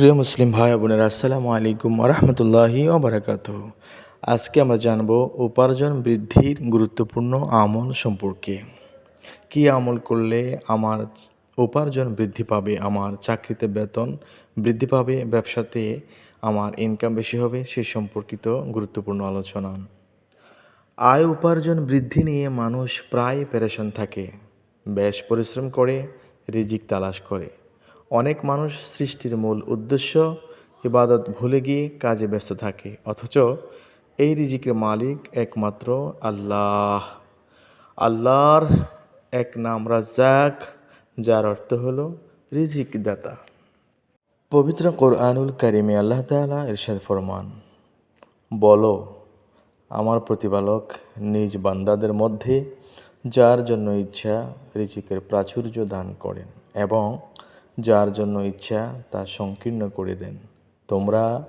প্রিয় মুসলিম ভাই বোনেরা, আসসালামু আলাইকুম রহমতুল্লাহি ওবরাকাত আজকে আমরা জানব উপার্জন বৃদ্ধির গুরুত্বপূর্ণ আমল সম্পর্কে। কি আমল করলে আমার উপার্জন বৃদ্ধি পাবে, আমার চাকরিতে বেতন বৃদ্ধি পাবে, ব্যবসাতে আমার ইনকাম বেশি হবে, সে সম্পর্কিত গুরুত্বপূর্ণ আলোচনা। আয় উপার্জন বৃদ্ধি নিয়ে মানুষ প্রায় পেরেশান থাকে, বেশ পরিশ্রম করে, রিজিক তালাশ করে। অনেক মানুষ সৃষ্টির মূল উদ্দেশ্য ইবাদত ভুলে গিয়ে কাজে ব্যস্ত থাকে, অথচ এই রিজিকের মালিক একমাত্র আল্লাহ। আল্লাহর এক নাম রাজ্জাক, যার অর্থ হলো রিজিক দাতা পবিত্র কোরআনুল কারিমে আল্লাহ তাআলা ইরশাদ ফরমান, বলো, আমার প্রতিপালক নিজ বান্দাদের মধ্যে যার জন্য ইচ্ছা রিজিকের প্রাচুর্য দান করেন এবং যার জন্য ইচ্ছা তা সংকীর্ণ করে দেন। তোমরা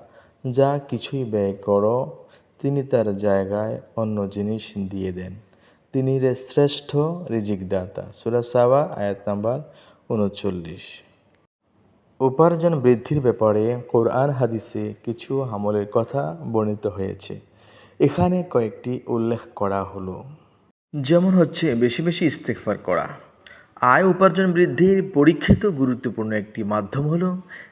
যা কিছুই ব্যয় করো, তিনি তার জায়গায় অন্য জিনিস দিয়ে দেন। তিনি রে শ্রেষ্ঠ রিজিকদাতা। সুরা সাবা, আয়াত নাম্বার উনচল্লিশ। উপার্জন বৃদ্ধির ব্যাপারে কোরআন হাদিসে কিছু আমলের কথা বর্ণিত হয়েছে। এখানে কয়েকটি উল্লেখ করা হলো। যেমন হচ্ছে, বেশি বেশি ইস্তেকফার করা। আয় উপার্জন বৃদ্ধির পরীক্ষিত গুরুত্বপূর্ণ একটি মাধ্যম হল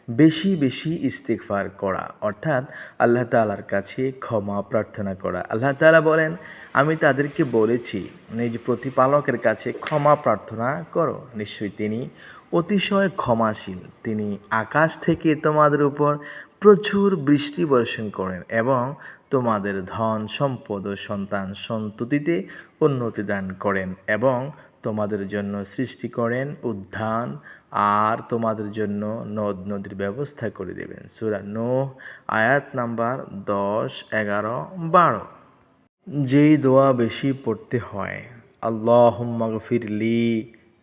বেশি বেশি ইস্তেকফার করা, অর্থাৎ আল্লাহ তালার কাছে ক্ষমা প্রার্থনা করা। আল্লাহ তালা বলেন, আমি তাদেরকে বলেছি, নিজ প্রতিপালকের কাছে ক্ষমা প্রার্থনা করো। নিশ্চয়ই তিনি অতিশয় ক্ষমাশীল। তিনি আকাশ থেকে তোমাদের উপর প্রচুর বৃষ্টি বর্ষণ করেন এবং তোমাদের ধন, সম্পদ ও সন্তান সন্ততিতে উন্নতি দান করেন এবং তোমাদের জন্য সৃষ্টি করেন উদ্যান আর তোমাদের জন্য নদ নদীর ব্যবস্থা করে দেবেন। সুরা নোহ, আয়াত নাম্বার দশ, এগারো, বারো। যেই দোয়া বেশি পড়তে হয় আল্লাহ ফিরলি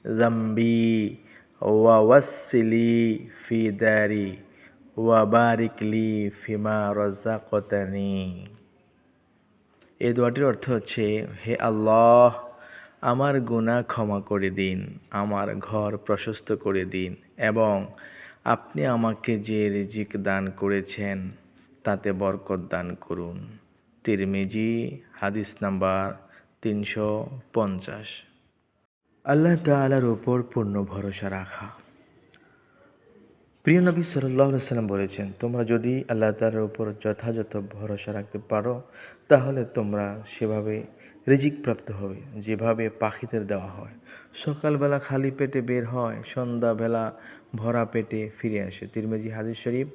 জাম্বি ওয়া ওয়াসিলি ফি দারি ওয়া বারিকলি ফিমা রাজাকতানি এই দোয়াটির অর্থ হচ্ছে, হে আল্লাহ আমার গুনাহ ক্ষমা করে দিন, আমার ঘর প্রশস্ত করে দিন এবং আপনি আমাকে যে রিজিক দান করেছেন, তাতে বরকত দান করুন। তিরমিজি, হাদিস নাম্বার তিনশো পঞ্চাশ। আল্লাহ তালার উপর পূর্ণ ভরসা রাখা। প্রিয় নবী সাল্লাম বলেছেন, তোমরা যদি আল্লাহ তালার উপর যথাযথ ভরসা রাখতে পারো, তাহলে তোমরা সেভাবে রিজিক প্রাপ্ত হবে, যেভাবে পাখিদের দেওয়া হয়। সকালবেলা খালি পেটে বের হয়, সন্ধ্যাবেলা ভরা পেটে ফিরে আসে। তিরমেজি হাদিস শরীফ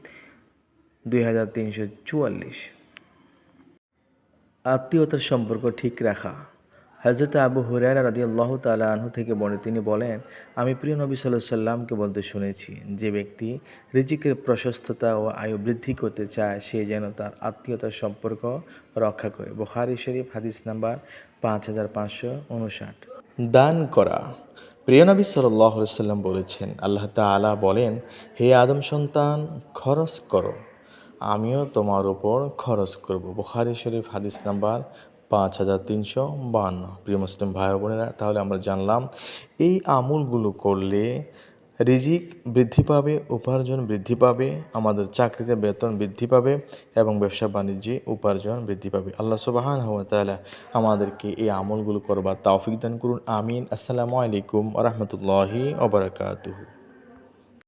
দুই হাজার তিনশো চুয়াল্লিশ। আত্মীয়তার সম্পর্ক ঠিক রাখা। হজরত আবু হুরায়রা রাদি আল্লাহ তালা আনহু থেকে বলে তিনি বলেন, আমি প্রিয় নবী সাল্লাহ সাল্লামকে বলতে শুনেছি, যে ব্যক্তি রিজিকের প্রশস্ততা ও আয়ু বৃদ্ধি করতে চায়, সে যেন তার আত্মীয়তার সম্পর্ক রক্ষা করে। বুখারি শরীফ, হাদিস নাম্বার পাঁচ হাজার পাঁচশো উনষাট। দান করা। প্রিয় নবী সাল্লাহ সাল্লাম বলেছেন, আল্লাহ তালা বলেন, হে আদম সন্তান, খরচ করো। আমিও তোমার ওপর খরচ করব। বুখারি শরীফ, হাদিস নাম্বার পাঁচ হাজার তিনশো বান্ন প্রিয় মুসলিম ভাই বোনেরা, তাহলে আমরা জানলাম এই আমলগুলো করলে রিজিক বৃদ্ধি পাবে, উপার্জন বৃদ্ধি পাবে, আমাদের চাকরিতে বেতন বৃদ্ধি পাবে এবং ব্যবসা বাণিজ্যে উপার্জন বৃদ্ধি পাবে। আল্লাহ সুবাহান হওয়া তাহলে আমাদেরকে এই আমলগুলো করবার তাওফিক দান করুন। আমিন। আসসালামু আলাইকুম রহমতুল্লাহি ওবরাকাতুহু